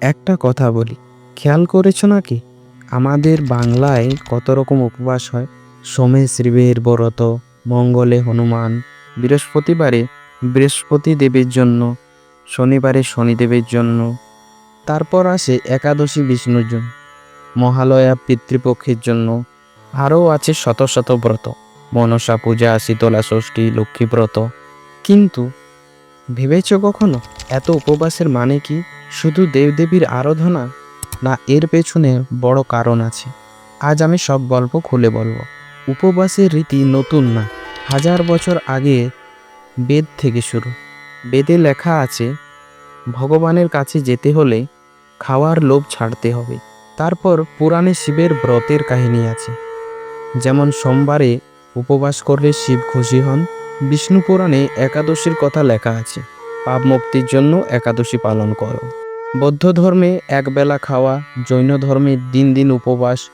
একটা কথা বলি। খেয়াল করেছ নাকি? আমাদের বাংলায় কত রকম উপবাস হয়? সোমে শ্রীবের ব্রত, মঙ্গলে হনুমান, বৃহস্পতিবারে বৃহস্পতি দেবের জন্য, শনিবারে শনিদেবের জন্য, তারপর আসে একাদশী বিষ্ণুর জন্য, মহালয়া পিতৃপক্ষের জন্য, আরও আছে শত শত ব্রত, মনসা পূজা, শীতলা ষষ্ঠী, লক্ষ্মী ব্রত। কিন্তু ভেবেছ কখনো এত উপবাসের মানে কি? শুধু দেবদেবীর আরাধনা না এর পেছনে বড় কারণ আছে। আজ আমি সব গল্প খুলে বলব। উপবাসের রীতি নতুন না। হাজার বছর আগে বেদ থেকে শুরু। বেদে লেখা আছে, ভগবানের কাছে যেতে হলে খাওয়ার লোভ ছাড়তে হবে। তারপর পুরাণে শিবের ব্রতের কাহিনী আছে। যেমন সোমবারে উপবাস করলে শিব খুশি হন, বিষ্ণু পুরাণে একাদশীর কথা লেখা আছে। পাপ মুক্তির জন্য একাদশী পালন করো। বৌদ্ধ ধর্মে একবেলা খাওয়া, জৈন ধর্মে দিন দিন উপবাস,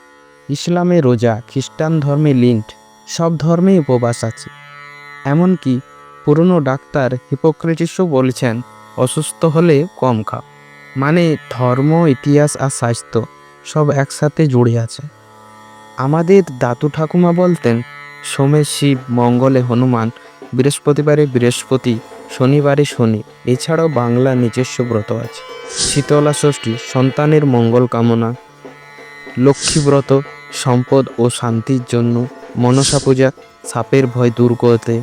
ইসলামে রোজা, খ্রিস্টান ধর্মে লিন্ট সব ধর্মেই উপবাস আছে। এমনকি পুরনো ডাক্তার হিপোক্রেটিসও বলেছেন, অসুস্থ হলে কম খাও। মানে ধর্ম, ইতিহাস আর স্বাস্থ্য সব একসাথে জুড়ে আছে। আমাদের দাদু ঠাকুমা বলতেন, সোমে শিব, মঙ্গলে হনুমান, বৃহস্পতিবারে বৃহস্পতি শনিবারে শনি, এছাড়াও বাংলা নিজস্ব ব্রত আছে। শীতলা ষষ্ঠী, সন্তানের মঙ্গল কামনা, লক্ষ্মী ব্রত, সম্পদ ও শান্তির জন্য মনসা পূজা, সাপের ভয় দূর করতে।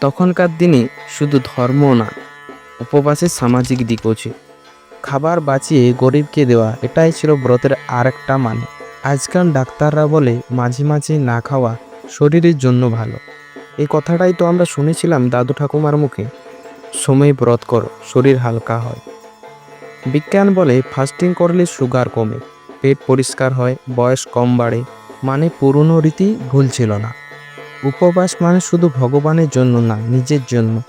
তখনকার দিনে শুধু ধর্ম না উপবাসের সামাজিক দিকও ছিল খাবার বাঁচিয়ে গরিবকে দেওয়া, এটাই ছিল ব্রতের আরেকটা মানে। আজকাল ডাক্তাররা বলে, মাঝে মাঝে না খাওয়া শরীরের জন্য ভালো। এই কথাটাই তো আমরা শুনেছিলাম দাদু ঠাকুমার মুখে। সময় ব্রত করো, শরীর হালকা হয়। বিজ্ঞান বলে ফাস্টিং করলে সুগার কমে, পেট পরিষ্কার হয়, বয়স কম বাড়ে মানে পুরনো রীতি ভুল ছিল না। উপবাস মানে শুধু ভগবানের জন্য না, নিজের জন্য।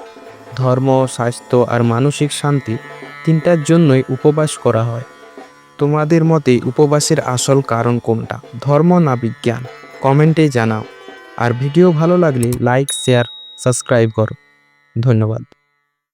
ধর্ম, স্বাস্থ্য আর মানসিক শান্তি তিনটার জন্যই উপবাস করা হয়। তোমাদের মতে উপবাসের আসল কারণ কোনটা? ধর্ম না বিজ্ঞান? কমেন্টে জানাও। আর ভিডিও ভালো লাগলে লাইক শেয়ার সাবস্ক্রাইব করো। ধন্যবাদ।